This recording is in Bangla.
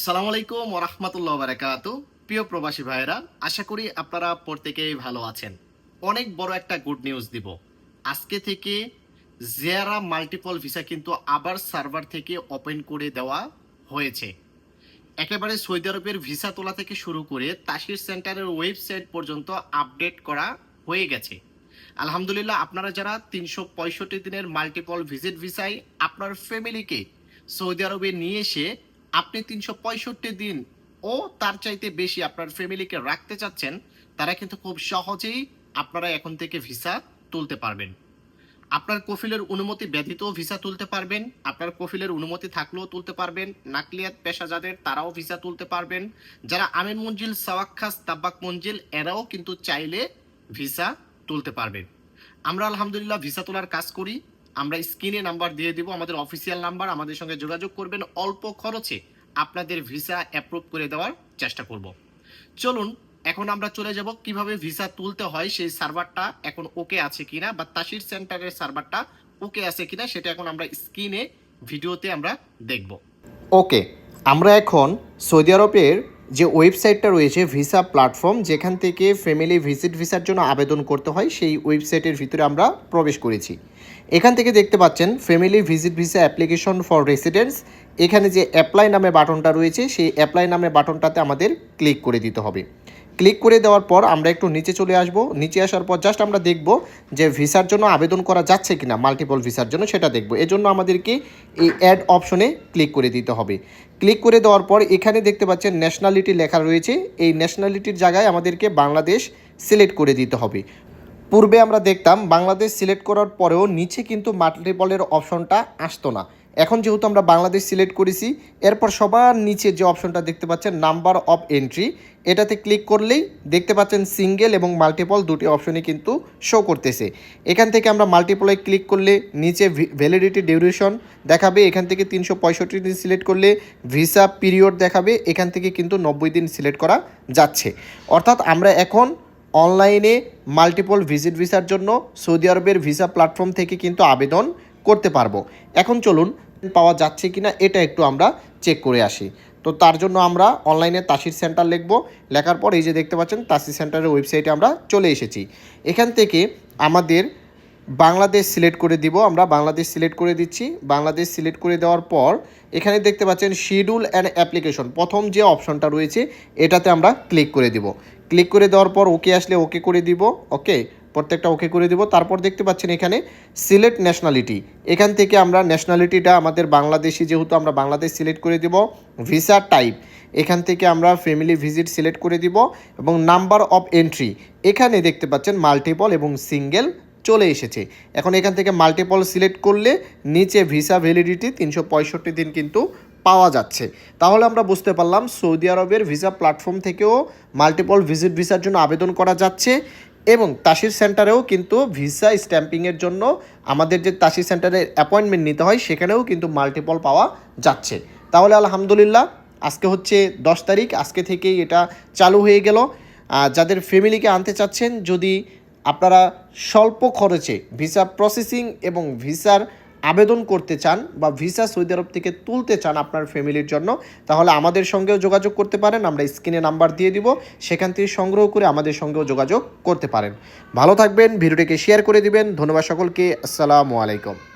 সালাম আলাইকুম ওরহমতুল্লাহ বারাকাতু প্রিয় প্রবাসী ভাইরা আশা করি আপনারা প্রত্যেকেই ভালো আছেন। অনেক বড় একটা গুড নিউজ দিব। আজকে থেকে জিয়ারা মাল্টিপল ভিসা কিন্তু আবার সার্ভার থেকে ওপেন করে দেওয়া হয়েছে। একেবারে সৌদি আরবের ভিসা তোলা থেকে শুরু করে তাসির সেন্টারের ওয়েবসাইট পর্যন্ত আপডেট করা হয়ে গেছে। আলহামদুলিল্লাহ, আপনারা যারা তিনশো পঁয়ষট্টি দিনের মাল্টিপল ভিজিট ভিসায় আপনার ফ্যামিলিকে সৌদি আরবে নিয়ে এসে আপনি তিনশো পঁয়ষট্টি দিন ও তার চাইতে বেশি আপনার ফ্যামিলিকে রাখতে চাচ্ছেন, তারা কিন্তু খুব সহজেই আপনারা এখন থেকে ভিসা তুলতে পারবেন। আপনার কফিলের অনুমতি ব্যতীত ভিসা তুলতে পারবেন, আপনার কফিলের অনুমতি থাকলেও তুলতে পারবেন, নাকলিয়াত পেশা যাদের তারাও ভিসা তুলতে পারবেন, যারা আমিন মঞ্জিল সাওয়াক্খাস তাব্বাক মঞ্জিল, এরাও কিন্তু চাইলে ভিসা তুলতে পারবেন। আমরা আলহামদুলিল্লাহ ভিসা তোলার কাজ করি আমরা স্ক্রিনে নাম্বার দিয়ে দিব, আমাদের অফিসিয়াল নাম্বার, আমাদের সঙ্গে যোগাযোগ করবেন। অল্প খরচে আপনাদের ভিসা অ্যাপ্রুভ করে দেওয়ার চেষ্টা করব। চলুন, এখন আমরা চলে যাব কীভাবে ভিসা তুলতে হয়, সেই সার্ভারটা এখন ওকে আছে কিনা বা তাসির সেন্টারের সার্ভারটা ওকে আছে কিনা, সেটা এখন আমরা স্ক্রিনে, ভিডিওতে আমরা দেখব। ওকে, আমরা এখন সৌদি আরবের যে ওয়েবসাইটটা রয়েছে ভিসা প্ল্যাটফর্ম, যেখান থেকে ফ্যামিলি ভিজিট ভিসার জন্য আবেদন করতে হয়, সেই ওয়েবসাইটের ভিতরে আমরা প্রবেশ করেছি। এখান থেকে দেখতে পাচ্ছেন family visit visa application for residents এখানে যে অ্যাপ্লাই নামে বাটনটা রয়েছে, সেই অ্যাপ্লাই নামে বাটনটাতে আমাদের ক্লিক করে দিতে হবে। ক্লিক করে দেওয়ার পর আমরা একটু নিচে চলে আসব। নিচে আসার পর জাস্ট আমরা দেখব যে ভিসার জন্য আবেদন করা যাচ্ছে কিনা মাল্টিপল ভিসার জন্য সেটা দেখব। এজন্য আমাদেরকে এই অ্যাড অপশনে ক্লিক করে দিতে হবে। ক্লিক করে দেওয়ার পর এখানে দেখতে পাচ্ছেন ন্যাশনালিটি লেখা রয়েছে। এই ন্যাশনালিটির জায়গায় আমাদেরকে বাংলাদেশ সিলেক্ট করে দিতে হবে। পূর্বে আমরা দেখতাম বাংলাদেশ সিলেক্ট করার পরেও নিচে কিন্তু মাল্টিপলের অপশনটা আসতো না। এখন যেহেতু আমরা বাংলাদেশ সিলেক্ট করেছি, এরপর সবার নিচে যে অপশনটা দেখতে পাচ্ছেন নাম্বার অফ এন্ট্রি এটাতে ক্লিক করলেই দেখতে পাচ্ছেন সিঙ্গেল এবং মাল্টিপল দুটি অপশনই কিন্তু শো করতেছে। এখান থেকে আমরা মাল্টিপলে ক্লিক করলে নিচে ভ্যালিডিটি ডিউরেশন দেখাবে, এখান থেকে তিনশো পঁয়ষট্টি দিন সিলেক্ট করলে ভিসা পিরিয়ড দেখাবে, এখান থেকে কিন্তু নব্বই দিন সিলেক্ট করা যাচ্ছে। অর্থাৎ আমরা এখন অনলাইনে মাল্টিপল ভিজিট ভিসার জন্য সৌদি আরবের ভিসা প্ল্যাটফর্ম থেকে কিন্তু আবেদন করতে পারব। এখন চলুন পাওয়া যাচ্ছে কিনা এটা একটু আমরা চেক করে আসি। তো তার জন্য আমরা অনলাইনে তাসির সেন্টার লিখব। লেখার পর এই যে দেখতে পাচ্ছেন, তাসির সেন্টারের ওয়েবসাইটে আমরা চলে এসেছি। এখান থেকে আমাদের বাংলাদেশ সিলেক্ট করে দিব আমরা। বাংলাদেশ সিলেক্ট করে দিচ্ছি। বাংলাদেশ সিলেক্ট করে দেওয়ার পর এখানে দেখতে পাচ্ছেন শিডিউল অ্যান্ড অ্যাপ্লিকেশন প্রথম যে অপশনটা রয়েছে, এটাতে আমরা ক্লিক করে দিব। ক্লিক করে দেওয়ার পর ওকে আসলে ওকে করে দিব। ওকে প্রত্যেকটা ওকে করে দিব। তারপর দেখতে পাচ্ছেন এখানে সিলেক্ট ন্যাশনালিটি এখান থেকে আমরা ন্যাশনালিটিটা আমাদের বাংলাদেশি যেহেতু আমরা বাংলাদেশ সিলেক্ট করে দিব ভিসা টাইপ এখান থেকে আমরা ফ্যামিলি ভিজিট সিলেক্ট করে দিব এবং নাম্বার অফ এন্ট্রি এখানে দেখতে পাচ্ছেন মাল্টিপল এবং সিঙ্গেল চলে এসেছে। এখন এখান থেকে মাল্টিপল সিলেক্ট করলে নিচে ভিসা ভ্যালিডিটি তিনশো পঁয়ষট্টি দিন কিন্তু পাওয়া যাচ্ছে। তাহলে আমরা বুঝতে পারলাম সৌদি আরবের ভিসা প্ল্যাটফর্ম থেকেও মাল্টিপল ভিজিট ভিসার জন্য আবেদন করা যাচ্ছে। এবং তাসির সেন্টারেও কিন্তু ভিসা স্ট্যাম্পিংয়ের জন্য আমাদের যে তাসির সেন্টারে অ্যাপয়েন্টমেন্ট নিতে হয়, সেখানেও কিন্তু মাল্টিপল পাওয়া যাচ্ছে। তাহলে আলহামদুলিল্লাহ, আজকে হচ্ছে দশ তারিখ, আজকে থেকেই এটা চালু হয়ে গেল। যাদের ফ্যামিলিকে আনতে চাচ্ছেন, যদি আপনারা স্বল্প খরচে ভিসা প্রসেসিং এবং ভিসার আবেদন করতে চান বা ভিসা সৌদি আরব থেকে তুলতে চান আপনার ফ্যামিলির জন্য, তাহলে আমাদের সঙ্গেও যোগাযোগ করতে পারেন। আমরা স্ক্রিনে নাম্বার দিয়ে দিব, সেখান থেকে সংগ্রহ করে আমাদের সঙ্গেও যোগাযোগ করতে পারেন। ভালো থাকবেন, ভিডিওটিকে শেয়ার করে দিবেন। ধন্যবাদ সকলকে, আসসালামু আলাইকুম।